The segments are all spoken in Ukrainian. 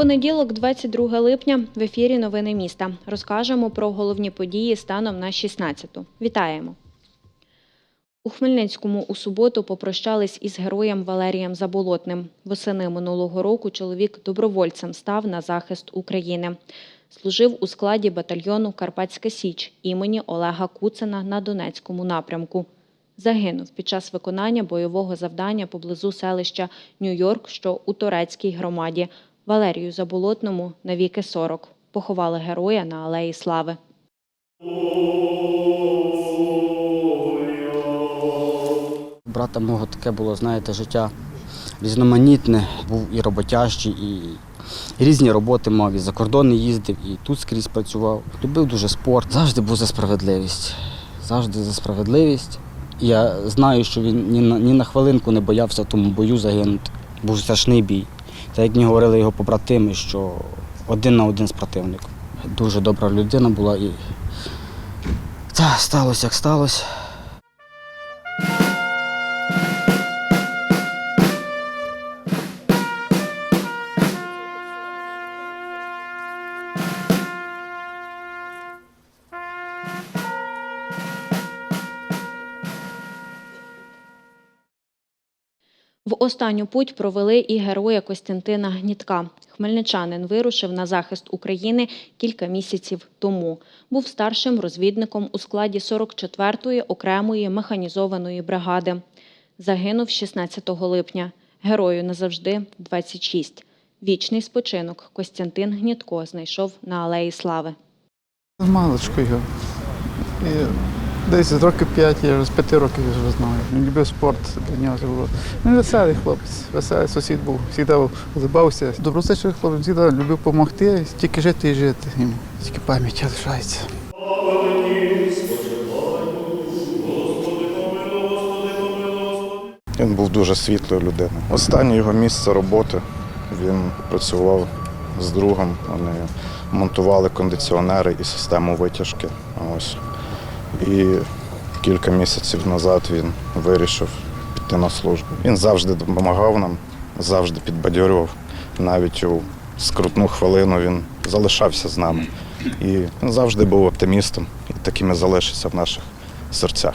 Понеділок, 22 липня, в ефірі Новини міста. Розкажемо про головні події станом на 16-ту. Вітаємо! У Хмельницькому у суботу попрощались із героєм Валерієм Заболотним. Восени минулого року чоловік добровольцем став на захист України. Служив у складі батальйону Карпатська Січ імені Олега Куцина на Донецькому напрямку. Загинув під час виконання бойового завдання поблизу селища Нью-Йорк, що у турецькій громаді. Валерію Заболотному навіки 40. Поховали героя на Алеї Слави. Брата мого таке було, знаєте, життя різноманітне, був і роботящий, і різні роботи мав, і за кордон їздив, і тут скрізь працював. Любив дуже спорт, завжди був за справедливість. Завжди за справедливість. Я знаю, що він ні на, ні на хвилинку не боявся тому бою загинути. Був страшний бій. Та як мені говорили його побратими, що один на один з противником. Дуже добра людина була і та, сталося, як сталося. В останню путь провели і героя Костянтина Гнітка. Хмельничанин вирушив на захист України кілька місяців тому. Був старшим розвідником у складі 44-ї окремої механізованої бригади. Загинув 16 липня. Герою назавжди 26. Вічний спочинок Костянтин Гнітко знайшов на Алеї Слави. З маличкою. І десь з років п'ять, я вже з п'яти років я вже знаю. Він любив спорт, для нього це було. Він веселий хлопець, веселий сусід був, завжди улибався. Добросичний хлопець, завжди любив допомогти, тільки жити і жити. Йому тільки пам'ять лишається. Він був дуже світлою людиною. Останнє його місце роботи він працював з другом. Вони монтували кондиціонери і систему витяжки. Ось. І кілька місяців назад він вирішив піти на службу. Він завжди допомагав нам, завжди підбадьорював. Навіть у скрутну хвилину він залишався з нами. І він завжди був оптимістом, і таким і залишиться в наших серцях.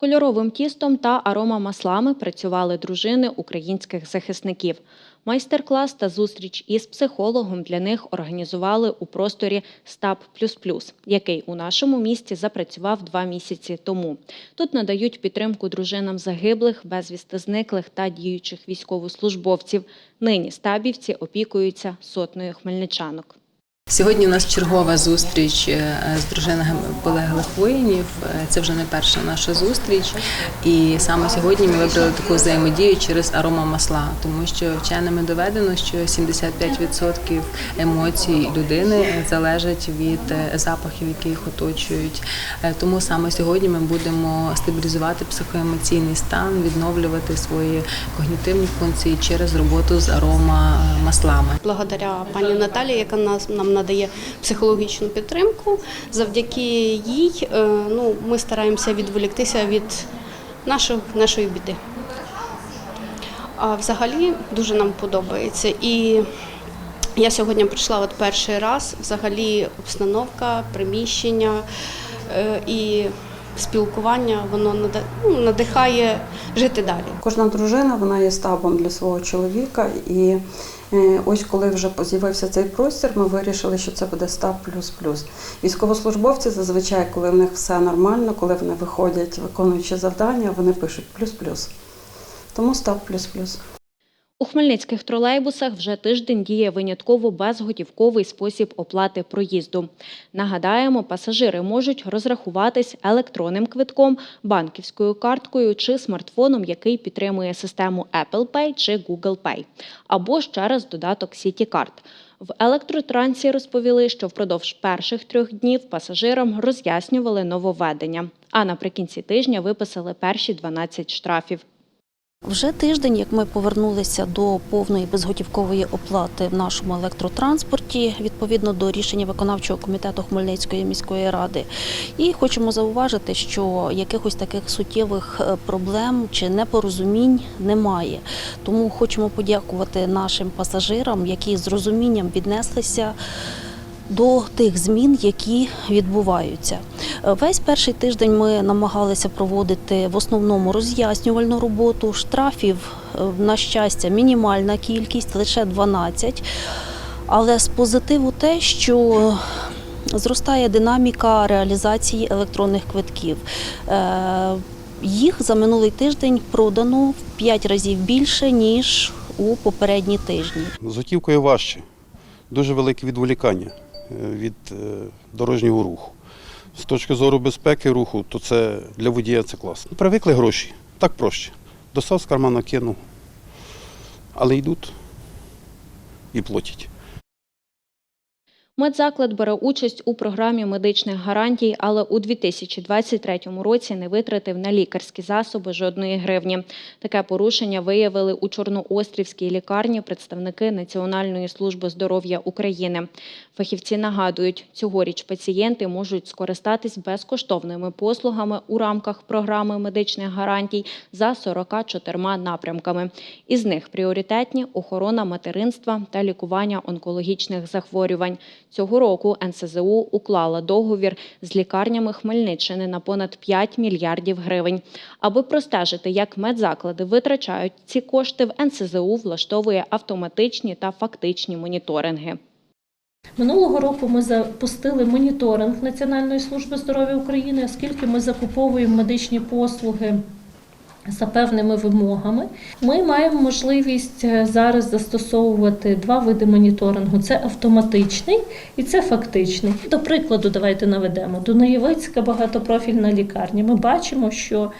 Кольоровим тістом та аромамаслами працювали дружини українських захисників. Майстер-клас та зустріч із психологом для них організували у просторі Стаб Плюс, який у нашому місті запрацював два місяці тому. Тут надають підтримку дружинам загиблих, безвісти зниклих та діючих військовослужбовців. Нині стабівці опікуються сотнею хмельничанок. Сьогодні у нас чергова зустріч е, з дружинами полеглих воїнів. Е, Це вже не перша наша зустріч. І саме сьогодні ми вибрали таку взаємодію через аромамасла, тому що вченими доведено, що 75% емоцій людини залежать від е, запахів, які їх оточують. Тому саме сьогодні ми будемо стабілізувати психоемоційний стан, відновлювати свої когнітивні функції через роботу з аромамаслами. благодаря пані Наталі, яка нас нам надає психологічну підтримку. Завдяки їй е, ну, ми стараємося відволіктися від нашої, нашої біди. А взагалі дуже нам подобається. І я сьогодні прийшла от перший раз. Взагалі обстановка, приміщення е, і спілкування воно ну, надихає жити далі. Кожна дружина вона є стабом для свого чоловіка. І е, ось коли вже з'явився цей простір, ми вирішили, що це буде стаб плюс плюс. Військовослужбовці зазвичай, коли в них все нормально, коли вони виходять, виконуючи завдання, вони пишуть плюс плюс. Тому стаб плюс плюс. У хмельницьких тролейбусах вже тиждень діє винятково безготівковий спосіб оплати проїзду. Нагадаємо, пасажири можуть розрахуватись електронним квитком, банківською карткою чи смартфоном, який підтримує систему Apple Pay чи Google Pay, або ж через додаток CityCard. В електротрансі розповіли, що впродовж перших трьох днів пасажирам роз'яснювали нововведення, а наприкінці тижня виписали перші 12 штрафів. Вже тиждень, як ми повернулися до повної безготівкової оплати в нашому електротранспорті, відповідно до рішення виконавчого комітету Хмельницької міської ради, і хочемо зауважити, що якихось таких суттєвих е, проблем чи непорозумінь немає. Тому хочемо подякувати нашим пасажирам, які з розумінням віднеслися. До тих змін, які відбуваються, Е, весь перший тиждень ми намагалися проводити в основному роз'яснювальну роботу. Штрафів, е, на щастя, мінімальна кількість, лише 12. Але з позитиву те, що зростає динаміка реалізації електронних квитків. Е, Їх за минулий тиждень продано в 5 разів більше, ніж у попередні тижні. З важче. Дуже велике відволікання від е, дорожнього руху. З точки зору безпеки руху, то це для водія це класно. Привикли гроші, так проще. Достав з кармана кинув. Але йдуть і платять. Медзаклад бере участь у програмі медичних гарантій, але у 2023 році не витратив на лікарські засоби жодної гривні. Таке порушення виявили у Чорноострівській лікарні представники Національної служби здоров'я України. Фахівці нагадують, цьогоріч пацієнти можуть скористатись безкоштовними послугами у рамках програми медичних гарантій за 44 напрямками. Із них пріоритетні охорона материнства та лікування онкологічних захворювань. Цього року НСЗУ уклала договір з лікарнями Хмельниччини на понад 5 мільярдів гривень. Аби простежити, як медзаклади витрачають ці кошти, в НСЗУ влаштовує автоматичні та фактичні моніторинги. Минулого року ми запустили моніторинг Національної служби здоров'я України, оскільки ми закуповуємо медичні послуги за певними вимогами. Ми маємо можливість е, зараз застосовувати два види моніторингу: це автоматичний і це фактичний. До прикладу, давайте наведемо Дунаєвицька багатопрофільна лікарня. Ми бачимо, що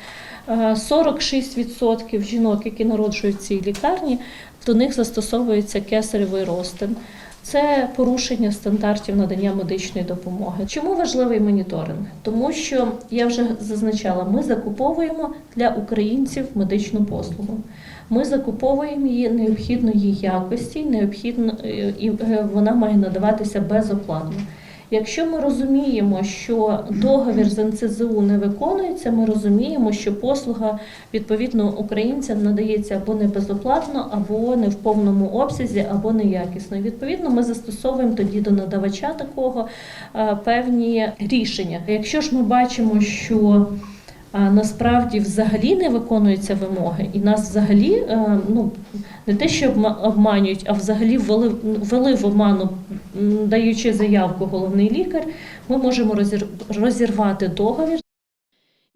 е, 46% жінок, які народжують в цій лікарні, до них застосовується кесаревий розтин. Це порушення стандартів надання медичної допомоги. Чому важливий моніторинг? Тому що я вже зазначала, ми закуповуємо для українців медичну послугу. Ми закуповуємо її необхідної якості, необхідно е, і е, вона має надаватися безоплатно. Якщо ми розуміємо, що договір з НЦЗУ не виконується, ми розуміємо, що послуга відповідно українцям надається або не безоплатно, або не в повному обсязі, або неякісно. Відповідно, ми застосовуємо тоді до надавача такого е, певні рішення. Якщо ж ми бачимо, що а насправді взагалі не виконуються вимоги, і нас взагалі е, ну не те, що обманюють, а взагалі ввели, ввели в оману, даючи заявку головний лікар, ми можемо розір- розірвати договір.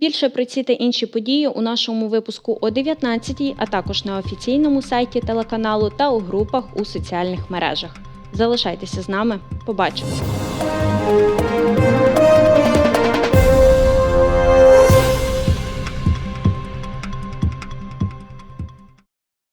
Більше про ці та інші події у нашому випуску о 19 а також на офіційному сайті телеканалу та у групах у соціальних мережах. Залишайтеся з нами. Побачимось!